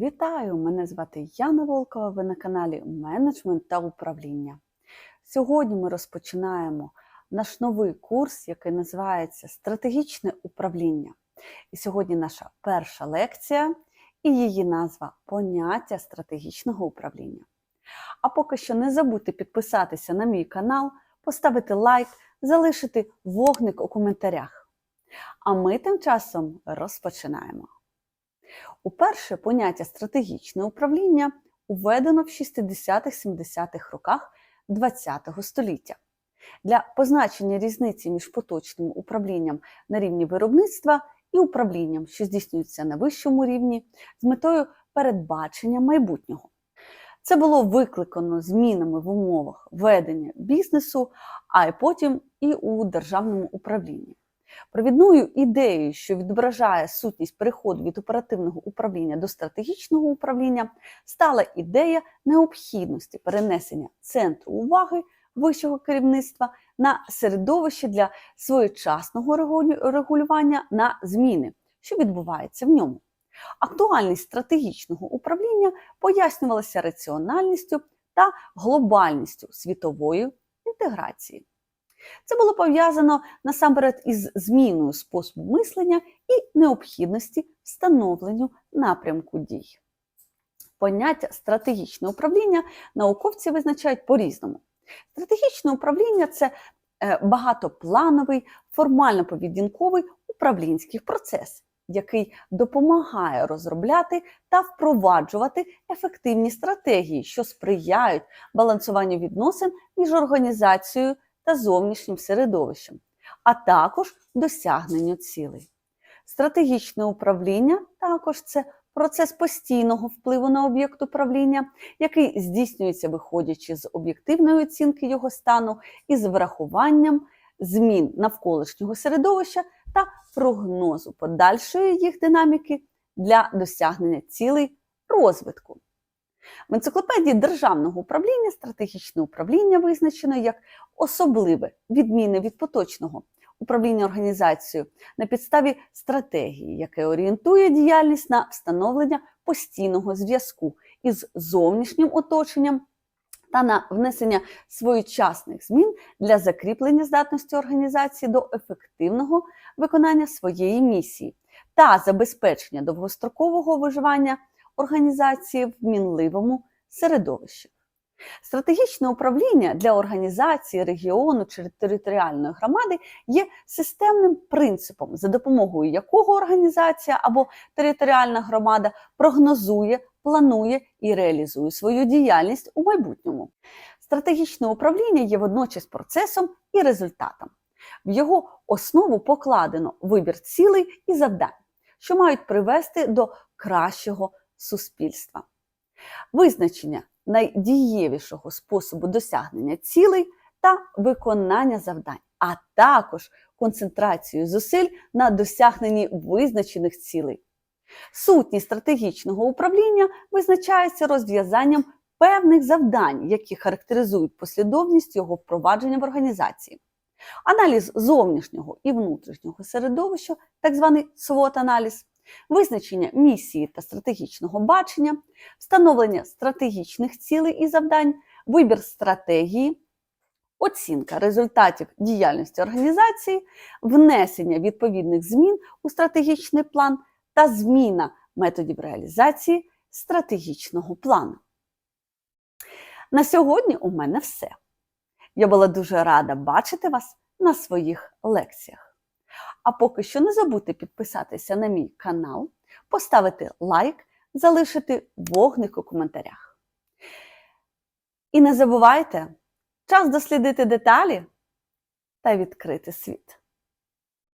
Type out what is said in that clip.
Вітаю! Мене звати Яна Волкова. Ви на каналі Менеджмент та управління. Сьогодні ми розпочинаємо наш новий курс, який називається Стратегічне управління. І сьогодні наша перша лекція і її назва Поняття стратегічного управління. А поки що не забудьте підписатися на мій канал, поставити лайк, залишити вогник у коментарях. А ми тим часом розпочинаємо. Уперше поняття стратегічне управління введено в 60-70-х роках ХХ століття. Для позначення різниці між поточним управлінням на рівні виробництва і управлінням, що здійснюється на вищому рівні, з метою передбачення майбутнього. Це було викликано змінами в умовах ведення бізнесу, а й потім і у державному управлінні. Провідною ідеєю, що відображає сутність переходу від оперативного управління до стратегічного управління, стала ідея необхідності перенесення центру уваги вищого керівництва на середовище для своєчасного регулювання на зміни, що відбуваються в ньому. Актуальність стратегічного управління пояснювалася раціональністю та глобальністю світової інтеграції. Це було пов'язано насамперед із зміною способу мислення і необхідності встановленню напрямку дій. Поняття стратегічне управління науковці визначають по-різному. Стратегічне управління це багатоплановий, формально-поведінковий управлінський процес, який допомагає розробляти та впроваджувати ефективні стратегії, що сприяють балансуванню відносин між організацією та зовнішнім середовищем, а також досягненню цілей. Стратегічне управління також це процес постійного впливу на об'єкт управління, який здійснюється, виходячи з об'єктивної оцінки його стану і з врахуванням змін навколишнього середовища та прогнозу подальшої їх динаміки для досягнення цілей розвитку. В енциклопедії державного управління стратегічне управління визначено як особливе відмінне від поточного управління організацією на підставі стратегії, яке орієнтує діяльність на встановлення постійного зв'язку із зовнішнім оточенням та на внесення своєчасних змін для закріплення здатності організації до ефективного виконання своєї місії та забезпечення довгострокового виживання організації в мінливому середовищі. Стратегічне управління для організації регіону чи територіальної громади є системним принципом, за допомогою якого організація або територіальна громада прогнозує, планує і реалізує свою діяльність у майбутньому. Стратегічне управління є водночас процесом і результатом. В його основу покладено вибір цілей і завдань, що мають привести до кращого суспільства. Визначення найдієвішого способу досягнення цілей та виконання завдань, а також концентрацію зусиль на досягненні визначених цілей. Сутність стратегічного управління визначається розв'язанням певних завдань, які характеризують послідовність його впровадження в організації. Аналіз зовнішнього і внутрішнього середовища, так званий SWOT-аналіз, визначення місії та стратегічного бачення, встановлення стратегічних цілей і завдань, вибір стратегії, оцінка результатів діяльності організації, внесення відповідних змін у стратегічний план та зміна методів реалізації стратегічного плану. На сьогодні у мене все. Я була дуже рада бачити вас на своїх лекціях. А поки що не забудьте підписатися на мій канал, поставити лайк, залишити вогник у коментарях. І не забувайте час дослідити деталі та відкрити світ.